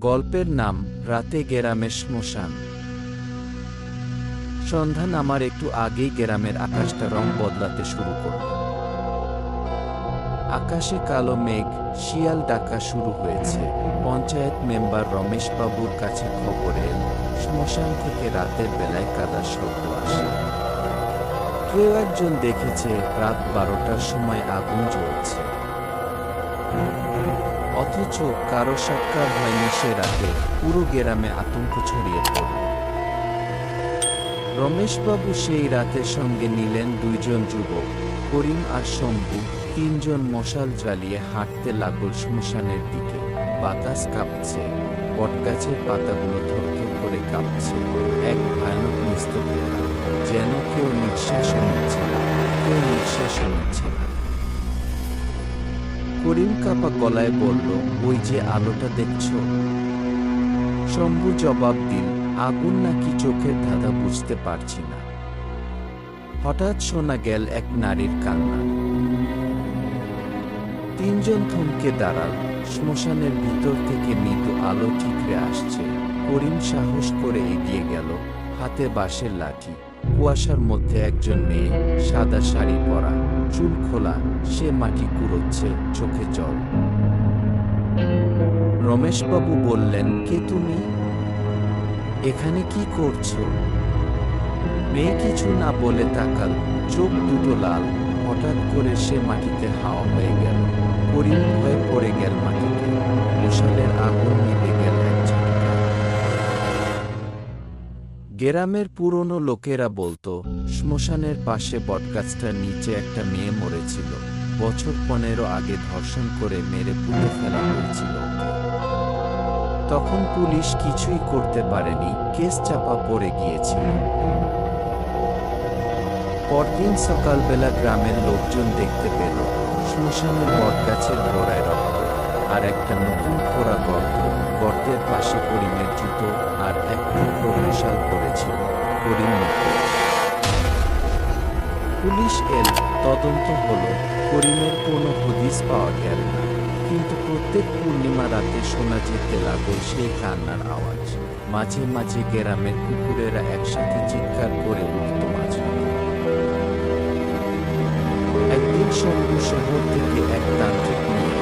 গল্পের নাম রাতে গেরামের শ্মশান। সন্ধ্যা নামার একটু আগেই গেরামের আকাশটা রং বদলাতে শুরু করল। আকাশে কালো মেঘ, শিয়াল ডাকা শুরু হয়েছে। পঞ্চায়েত মেম্বার রমেশ বাবুর কাছে খবর এল, শ্মশান থেকে রাতের বেলায় কাদার শব্দ আসে। কেউ একজন দেখেছে রাত বারোটার সময় আগুন জ্বলছে। অথচ কারও সাক্ষাৎ হয়নি সে রাতে। পুরো গ্রামে আতঙ্ক ছড়িয়ে পড়ল। রমেশবাবু সেই রাতের সঙ্গে নিলেন দুইজন যুবক, করিম আর শম্ভু, তিনজন মশাল জ্বালিয়ে হাঁটতে লাগল শ্মশানের দিকে। বাতাস কাঁপছে, বটগাছের পাতাগুলো থরথর করে কাঁপছে, এক ভয়ানক নিস্তব্ধতা। যেন কেউ নিঃশ্বাস নিচ্ছে কেউ নিঃশ্বাস নিচ্ছে করিম কাপা গলায় বলল, ওই যে আলোটা দেখছ? শম্ভু জবাব দিল, আগুন নাকি চোখের ধাঁধা বুঝতে পারছি না। হঠাৎ শোনা গেল এক নারীর কান্না। তিনজন থমকে দাঁড়াল। শ্মশানের ভিতর থেকে মৃদু আলো ঠিকরে আসছে। করিম সাহস করে এগিয়ে গেল, হাতে বাঁশের লাঠি। কুয়াশার মধ্যে একজন মেয়ে সাদা শাড়ি পরা, চুল খোলা, সে মাটি কুড়োচ্ছে, চোখে জল। রমেশবাবু বললেন, কে তুমি? এখানে কি করছ? মেয়ে কিছু না বলে তাকাল, চোখ দুটো লাল। হঠাৎ করে সে মাটিতে হাওয়া হয়ে গেল। করিম হয়ে পড়ে গেল মাটিতে। মশালের আগুন নিভে গ্রামের পুরনো লোকেরা বলতো, শ্মশানের পাশে বটগাছটার নিচে একটা মেয়ে মরেছিল। বছর পনেরো আগে ধর্ষণ করে মেরে পুঁতে ফেলা হয়েছিল তখন পুলিশ কিছুই করতে পারেনি, কেস চাপা পড়ে গিয়েছিল। পরদিন সকালবেলা গ্রামের লোকজন দেখতে পেল, শ্মশানের বটগাছের গোড়ায় রক্ত, আর একটা নতুন খোরা গর্ত। গর্তের পাশে করিমের জুতো আর এক টুকরো মশাল পড়েছিল করিম পুলিশ এল তদন্ত হলো, করিমের কোনো হদিস পাওয়া গেল না। কিন্তু প্রত্যেক পূর্ণিমা রাতে শোনা যেতে লাগল সেই কান্নার আওয়াজ। মাঝে মাঝে গ্রামের কুকুরেরা একসাথে চিৎকার করে উঠত মাঝে। একদিন শম্ভু শহর থেকে এক তান্ত্রিক নিয়ে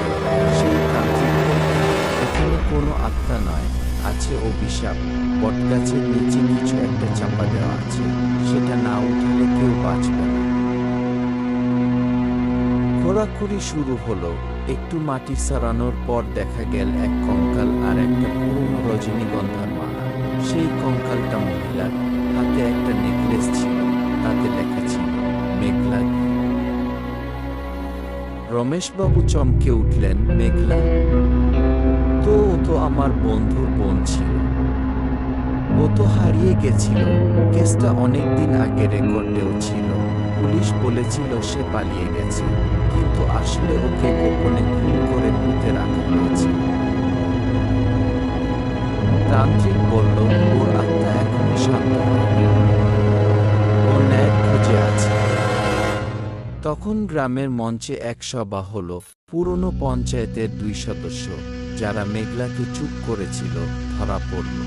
আছে অভিশাপ, বটগাছের নিচে কিছু একটা চাপা দেওয়া আছে, সেটা না উঠালে কেউ বাঁচবে না। খোরাখুরি শুরু হলো। একটু মাটি সারানোর পর দেখা গেল এক কঙ্কাল আর একটা পুরনো রজনীগন্ধার মালা। সেই কঙ্কালটা মহিলার। হাতে একটা নেকলেস ছিল, তাতে লেখা ছিল, মেঘলা রমেশবাবু চমকে উঠলেন, মেঘলা তো ও তো আমার বন্ধুর বোন ছিল। ও তো হারিয়ে গেছিল। কেসটা অনেক দিন আগে রেকর্ডেও ছিল। পুলিশ বলেছিল সে পালিয়ে গেছে। কিন্তু আসলে ওকে গোপনে খুন করে পুঁতে রাখা হয়েছে। তান্ত্রিক বলল, ওর আত্মা এখনও শান্ত খুঁজে আছে। তখন গ্রামের মঞ্চে এক সভা হলো। পুরনো পঞ্চায়েতের দুই সদস্য যারা মেঘলাকে চুপ করেছিল, ধরা পড়ল।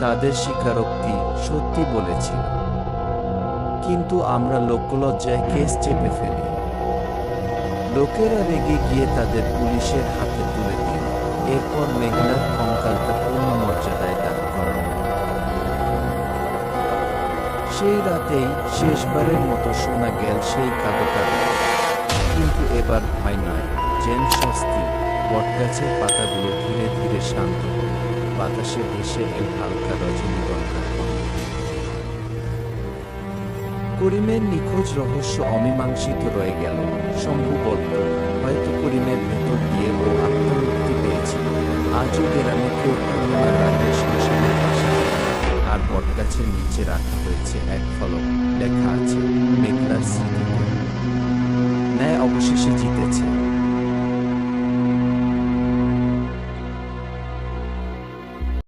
তাদের স্বীকারোক্তি সত্যি বলেছিল। কিন্তু আমরা লোকলজ্জায় কেস চেপে ফেলি। লোকেরা রেগে গিয়ে তাদের পুলিশের হাতে তুলে দিল। এরপর মেঘনার কঙ্কালটা পূর্ণ মর্যাদায় দান করা সেই রাতেই শেষবারের মতো শোনা গেল সেই কাদোটা কিন্তু এবার ভয় নয় যেন স্বস্তি, বটগাছের পাতাগুলো ধীরে ধীরে শান্ত। বাতাসে ভেসে এল হালকা রজনীগন্ধার গন্ধ। করিমের নিখোঁজ রহস্য অমীমাংসিত রয়ে গেল। শম্ভু বলল, হয়তো করিমের ভেতর দিয়ে ও আত্মমুক্তি পেয়েছিল আজও গ্রামে কেউ পূর্ণিমার রাতে শ্মশানের আর বটগাছের নিচে রাখা হয়েছে এক ফলক। লেখা আছে, মেঘলার স্মৃতিতে। ন্যায় অবশেষে